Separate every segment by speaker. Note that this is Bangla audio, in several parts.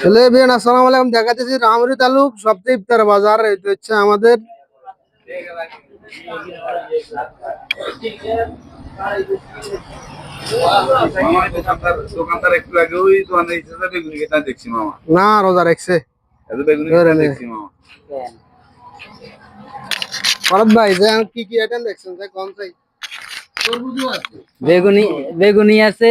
Speaker 1: হ্যালো বিয়ান আসসালামু আলাইকুম। দেখাতেছি রামরি তালুক সপ্তাহে ইফতার বাজার। এটা হচ্ছে আমাদের
Speaker 2: দোকানদার একটু আগে ওই দোকানে বেগুনি দেখছি মামা।
Speaker 1: না রোজা রাখছে।
Speaker 2: বেগুনি
Speaker 1: ধরে
Speaker 2: কেটে দেখছি মামা।
Speaker 1: ভরত ভাই যে কি কি আইটেম দেখছেন? যে কোন চাই?
Speaker 3: বেগুনি বেগুনি আছে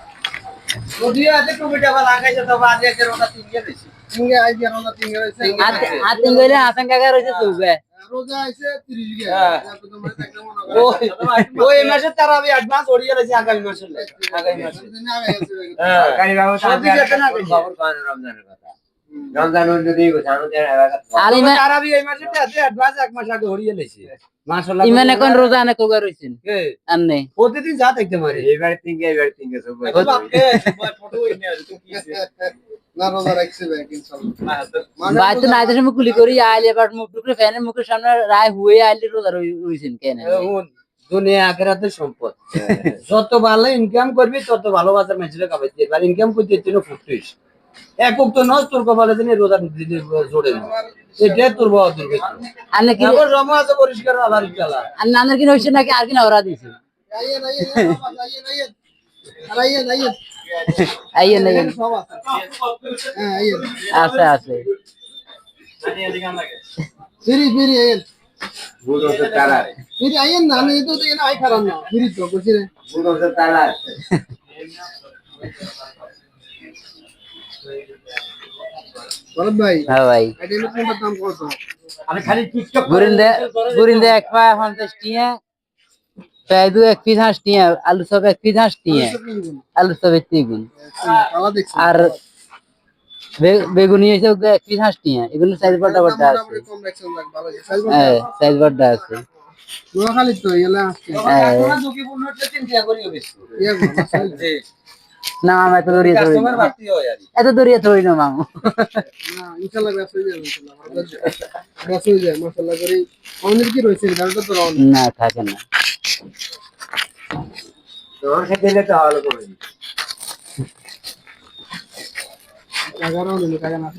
Speaker 1: ইনশাআল্লাহ কি দেখছেন দোকানদার একবার কুন্দি ক্যামেরা वाला আছে তিনগে আই দিয়া রোজা তিনগে রয়েছে
Speaker 3: আর তিন গইলে হাসান কাকা রয়েছে চৌকে
Speaker 1: রোজা আছে 30 গে মনে করো
Speaker 4: ওই মাসে তারা আমি অ্যাডভান্স ওড়িয়ে গেছি আগামী মাসে আগামী মাসে
Speaker 1: দিন আগে গেছে
Speaker 4: সবজি গেছি।
Speaker 3: আর ইমান
Speaker 4: তারা আমি এই মাসে অ্যাডভান্স এক মাস আগে হরিয়ে লেছি মাশাআল্লাহ
Speaker 3: ইমান এখন রোজা নে কোগা রইছেন আর নেই
Speaker 4: প্রতিদিন যা দেখতে পারি
Speaker 1: না রোজা রাখছে ভাই ইনশাআল্লাহ।
Speaker 3: ভাই তো নাইতে সময় কুলি করি আইলে এবার মুখ টুকরে ফ্যানের মুখের সামনে রায় হুয়ে আইলে রোজা রইছেন কেন
Speaker 4: দুনিয়া আখেরাতে সম্পদ। যত ভালো ইনকাম করবি তত ভালোবাসা মেসিলে খাবাইতে আর ইনকাম করতে ফুটিস একক তো নয় তোর কপালে দিনে রোজা না এটা তোর বাবা তোর এখন জমা আছে পরিষ্কার আবার
Speaker 3: আর নানের কিনা হইছে নাকি? আর কিনা ওরা দিছে
Speaker 1: আইয়েন আছে
Speaker 3: আছে।
Speaker 1: ফিরি ফিরি ফিরি না আমি তো আই খারাপ না। ফিরি তো বুঝি রে। ভরত ভাই
Speaker 3: হ্যাঁ ভাই।
Speaker 1: আইটেমের কোনটার দাম কত?
Speaker 4: আমি খালি টিকটক
Speaker 3: গুরিন্দে গুরিন্দে এক পা পঞ্চাশ টিয়া পেঁয়াজু এক পিস হাঁস টিয়া আলু সব এক পিস হাঁস টিয়া আলু সব
Speaker 1: কালা দেখছি।
Speaker 3: আর বেগুনি ওগুলো এক পিস হাঁস টিয়া এগুলো সাইজ বড়টা বড়টা আছে।
Speaker 1: লাগ ভালো সাইজ
Speaker 3: হ্যাঁ সাইজ বড়টা আছে।
Speaker 1: নোয়াখালী তো এলা আসছে
Speaker 3: হ্যাঁ। না মামা এত
Speaker 4: দৌড়িয়ে আর
Speaker 3: এত দৌড়িয়ে থই না মামু।
Speaker 1: না ইনশাআল্লাহ ব্যবসা হয়ে যাবে ইনশাআল্লাহ ভালো হয়ে যায় মাশাআল্লাহ করে। অনেক কি রয়েছে গাড়িটা তো রওনা
Speaker 3: না থাকে না।
Speaker 4: তোমার খেতে তো ভালো করে।
Speaker 1: কাজে না